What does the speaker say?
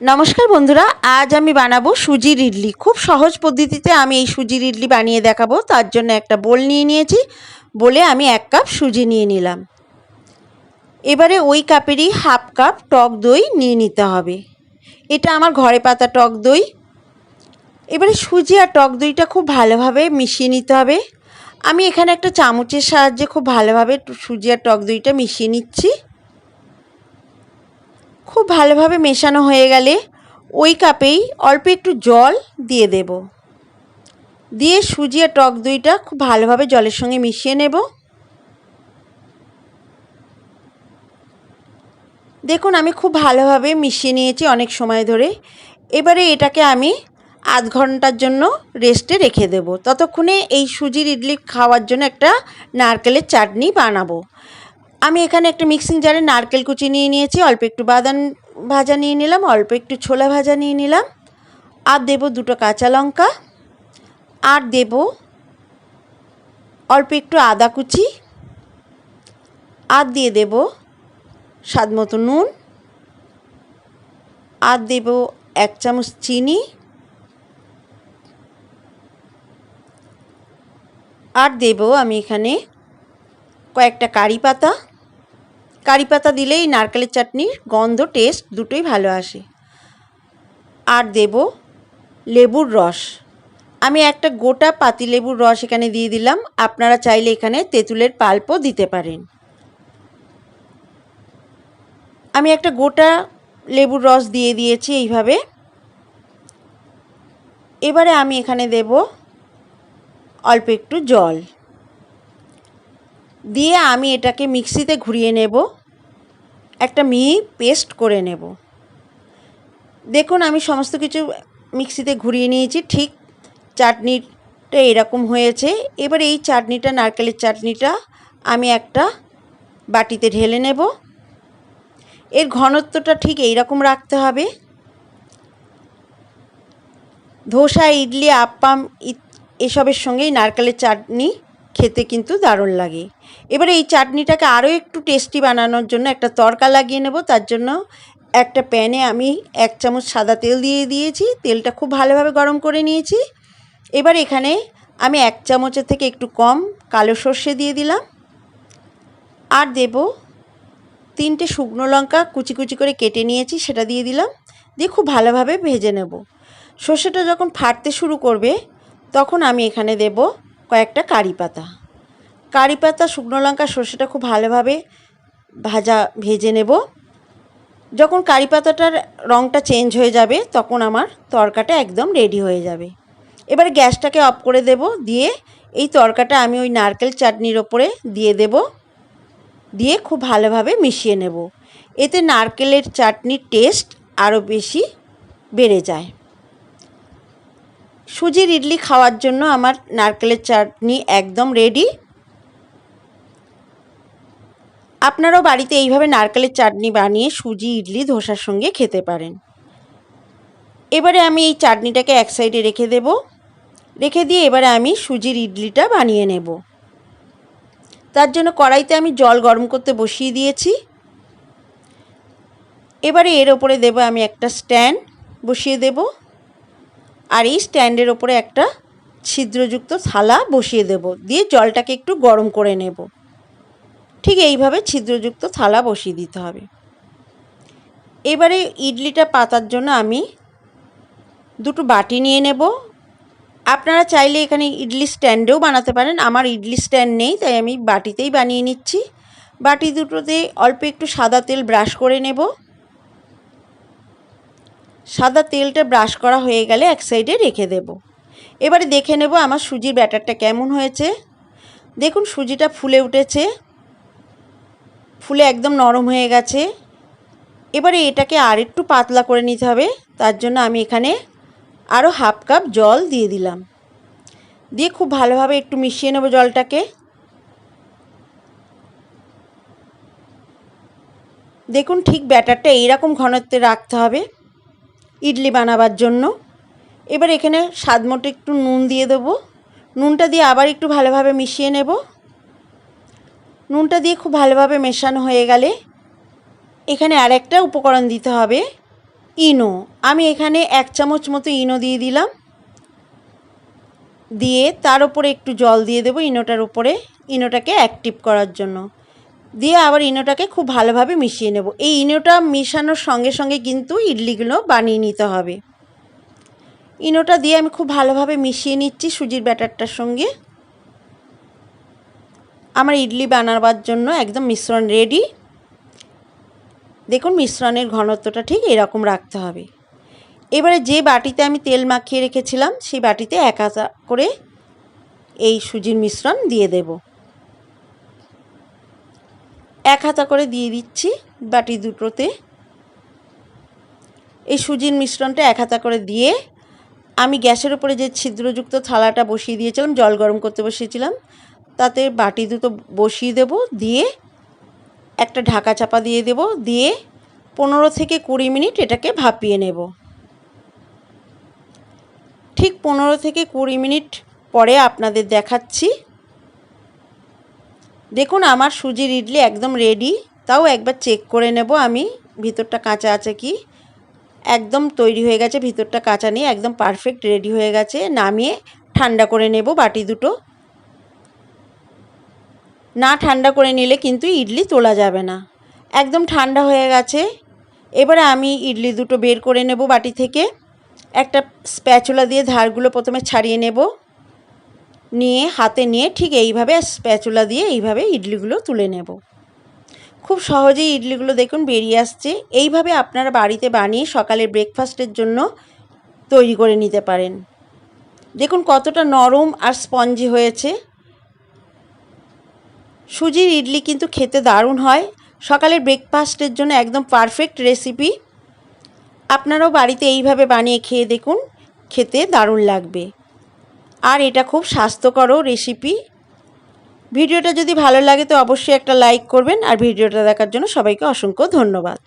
নমস্কার বন্ধুরা, আজ আমি বানাবো সুজির ইডলি খুব সহজ পদ্ধতিতে আমি এই সুজির ইডলি বানিয়ে দেখাবো, তার জন্য একটা বোল নিয়ে নিয়েছি। বলে আমি এক কাপ সুজি নিয়ে নিলাম। এবারে ওই কাপেরই হাফ কাপ টক দই নিয়ে নিতে হবে। এটা আমার ঘরে পাতা টক দই। এবারে সুজি আর টক দইটা খুব ভালোভাবে মিশিয়ে নিতে হবে। আমি এখানে একটা চামচের সাহায্যে খুব ভালোভাবে সুজি আর টক দইটা মিশিয়ে নিচ্ছি। খুব ভালোভাবে মেশানো হয়ে গেলে ওই কাপেই অল্প একটু জল দিয়ে দেব। দিয়ে সুজি আর টক দইটা খুব ভালোভাবে জলের সঙ্গে মিশিয়ে নেব। দেখুন, আমি খুব ভালোভাবে মিশিয়ে নিয়েছি অনেক সময় ধরে। এবারে এটাকে আমি আধ ঘণ্টার জন্য রেস্টে রেখে দেব। ততক্ষণে এই সুজির ইডলি খাওয়ার জন্য একটা নারকেলের চাটনি বানাবো। আমি এখানে একটা মিক্সিং জারে নারকেল কুচি নিয়ে নিয়েছি, অল্প একটু বাদাম ভাজা নিয়ে নিলাম, অল্প একটু ছোলা ভাজা নিয়ে নিলাম, আর দেব দুটো কাঁচা লঙ্কা, আর দেব অল্প একটু আদা কুচি, আর দিয়ে দেব স্বাদ মতো নুন, আর দেব এক চামচ চিনি, আর দেব আমি এখানে কয়েকটা কারি পাতা কারি পাতা দিলেই নারকেলের চাটনির গন্ধ টেস্ট দুটোই ভালো আসে। আর দেব লেবুর রস। আমি একটা গোটা পাতি লেবুর রস এখানে দিয়ে দিলাম। আপনারা চাইলে এখানে তেঁতুলের পাল্পও দিতে পারেন। আমি একটা গোটা লেবুর রস দিয়ে দিয়েছি এইভাবে। এবারে আমি এখানে দেব অল্প একটু জল। দিয়ে আমি এটাকে মিক্সিতে ঘুরিয়ে নেব। একটা মিহি পেস্ট করে নেব। দেখুন, আমি সমস্ত কিছু মিক্সিতে ঘুরিয়ে নিয়েছি। ঠিক চাটনিটা এরকম হয়েছে। এবার এই চাটনিটা, নারকেলের চাটনিটা আমি একটা বাটিতে ঢেলে নেব। এর ঘনত্বটা ঠিক এই রকম রাখতে হবে। ধোসা, ইডলি আপ্পাম এসবের সঙ্গেই নারকেলের চাটনি খেতে কিন্তু দারুণ লাগে। এবারে এই চাটনিটাকে আরও একটু টেস্টি বানানোর জন্য একটা তরকা লাগিয়ে নেব। তার জন্য একটা প্যানে আমি এক চামচ সাদা তেল দিয়ে দিয়েছি। তেলটা খুব ভালোভাবে গরম করে নিয়েছি। এবার এখানে আমি এক চামচের থেকে একটু কম কালো সর্ষে দিয়ে দিলাম। আর দেব তিনটে শুকনো লঙ্কা কুচি কুচি করে কেটে নিয়েছি, সেটা দিয়ে দিলাম। দিয়ে খুব ভালোভাবে ভেজে নেব। সর্ষেটা যখন ফাটতে শুরু করবে, তখন আমি এখানে দেব কয়েকটা কারি পাতা। কারি পাতা, শুকনো লঙ্কা, সর্ষেটা খুব ভালোভাবে ভাজা, ভেজে নেব। যখন কারি পাতাটার রঙটা চেঞ্জ হয়ে যাবে, তখন আমার তরকাটা একদম রেডি হয়ে যাবে। এবার গ্যাসটাকে অফ করে দেব, দিয়ে এই তরকাটা আমি ওই নারকেল চাটনির ওপরে দিয়ে দেব। দিয়ে খুব ভালোভাবে মিশিয়ে নেব। এতে নারকেলের চাটনির টেস্ট আরও বেশি বেড়ে যায়। সুজির ইডলি খাওয়ার জন্য আমার নারকেলের চাটনি একদম রেডি আপনারাও বাড়িতে এইভাবে নারকেলের চাটনি বানিয়ে সুজি, ইডলি, ধোসার সঙ্গে খেতে পারেন। এবারে আমি এই চাটনিটাকে এক সাইডে রেখে দেব। রেখে দিয়ে এবারে আমি সুজির ইডলিটা বানিয়ে নেব। তার জন্য কড়াইতে আমি জল গরম করতে বসিয়ে দিয়েছি। এবারে এর ওপরে দেব আমি একটা স্ট্যান্ড, বসিয়ে দেব। আর এই স্ট্যান্ডের ওপরে একটা ছিদ্রযুক্ত থালা বসিয়ে দেব। দিয়ে জলটাকে একটু গরম করে নেব। ঠিক এইভাবে ছিদ্রযুক্ত থালা বসিয়ে দিতে হবে। এবারে ইডলিটা পাতার জন্য আমি দুটো বাটি নিয়ে নেব। আপনারা চাইলে এখানে ইডলি স্ট্যান্ডেও বানাতে পারেন। আমার ইডলি স্ট্যান্ড নেই, তাই আমি বাটিতেই বানিয়ে নিচ্ছি। বাটি দুটোতে অল্প একটু সাদা তেল ব্রাশ করে নেব। সাদা তেলটা ব্রাশ করা হয়ে গেলে এক সাইডে রেখে দেব। এবারে দেখে নেব আমার সুজির ব্যাটারটা কেমন হয়েছে। দেখুন, সুজিটা ফুলে উঠেছে। ফুলে একদম নরম হয়ে গেছে। এবারে এটাকে আর একটু পাতলা করে নিতে হবে। তার জন্য আমি এখানে আরও হাফ কাপ জল দিয়ে দিলাম। দিয়ে খুব ভালোভাবে একটু মিশিয়ে নেব জলটাকে। দেখুন, ঠিক ব্যাটারটা এইরকম ঘনত্বে রাখতে হবে। ইডলি বানাবার জন্য। এবার এখানে স্বাদ মতো একটু নুন দিয়ে দেবো। নুনটা দিয়ে আবার একটু ভালোভাবে মিশিয়ে নেব। নুনটা দিয়ে খুব ভালোভাবে মেশানো হয়ে গেলে এখানে আর একটা উপকরণ দিতে হবে, ইনো। আমি এখানে এক চামচ মতো ইনো দিয়ে দিলাম। দিয়ে তার উপরে একটু জল দিয়ে দেবো ইনোটার উপরে, ইনোটাকে অ্যাক্টিভ করার জন্য। দিয়ে আবার ইনোটাকে খুব ভালোভাবে মিশিয়ে নেব। এই ইনোটা মিশানোর সঙ্গে সঙ্গে কিন্তু ইডলিগুলো বানিয়ে নিতে হবে। ইনোটা দিয়ে আমি খুব ভালোভাবে মিশিয়ে নিচ্ছি সুজির ব্যাটারটার সঙ্গে। আমার ইডলি বানাবার জন্য একদম মিশ্রণ রেডি। দেখুন মিশ্রণের ঘনত্বটা ঠিক এরকম রাখতে হবে। এবারে যে বাটিতে আমি তেল মাখিয়ে রেখেছিলাম, সেই বাটিতে এক করে এই সুজির মিশ্রণ দিয়ে দেব। এক হাতা করে দিয়ে দিচ্ছি বাটি দুটোতে। এই সুজির মিশ্রণটা এক হাতা করে দিয়ে আমি গ্যাসের উপরে যে ছিদ্রযুক্ত থালাটা বসিয়ে দিয়েছিলাম, জল গরম করতে বসিয়েছিলাম, তাতে বাটি দুটো বসিয়ে দেব, দিয়ে একটা ঢাকা চাপা দিয়ে দেব, দিয়ে পনেরো থেকে কুড়ি মিনিট এটাকে ভাপিয়ে নেব। ঠিক পনেরো থেকে কুড়ি মিনিট পরে আপনাদের দেখাচ্ছি দেখুন, আমার সুজির ইডলি একদম রেডি তাও একবার চেক করে নেব আমি, ভিতরটা কাঁচা আছে কি? একদম তৈরি হয়ে গেছে, ভিতরটা কাঁচা নেই, একদম পারফেক্ট রেডি হয়ে গেছে। নামিয়ে ঠান্ডা করে নেব বাটি দুটো। না ঠান্ডা করে নিলে কিন্তু ইডলি তোলা যাবে না। একদম ঠান্ডা হয়ে গেছে। এবারে আমি ইডলি দুটো বের করে নেব বাটি থেকে। একটা স্প্যাচুলা দিয়ে ধারগুলো প্রথমে ছাড়িয়ে নেব। নিয়ে, হাতে নিয়ে ঠিক এইভাবে স্প্যাচুলা দিয়ে এইভাবে ইডলিগুলো তুলে নেব। খুব সহজেই ইডলিগুলো দেখুন বেরিয়ে আসছে। এইভাবে আপনারা বাড়িতে বানিয়ে সকালের ব্রেকফাস্টের জন্য তৈরি করে নিতে পারেন। দেখুন কতটা নরম আর স্পঞ্জি হয়েছে। সুজির ইডলি কিন্তু খেতে দারুণ হয়। সকালের ব্রেকফাস্টের জন্য একদম পারফেক্ট রেসিপি আপনারাও বাড়িতে এইভাবে বানিয়ে খেয়ে দেখুন, খেতে দারুণ লাগবে। আর এটা খুব স্বাস্থ্যকরও রেসিপি ভিডিওটা যদি ভালো লাগে তো অবশ্যই একটা লাইক করবেন আর ভিডিওটা দেখার জন্য সবাইকে অসংখ্য ধন্যবাদ।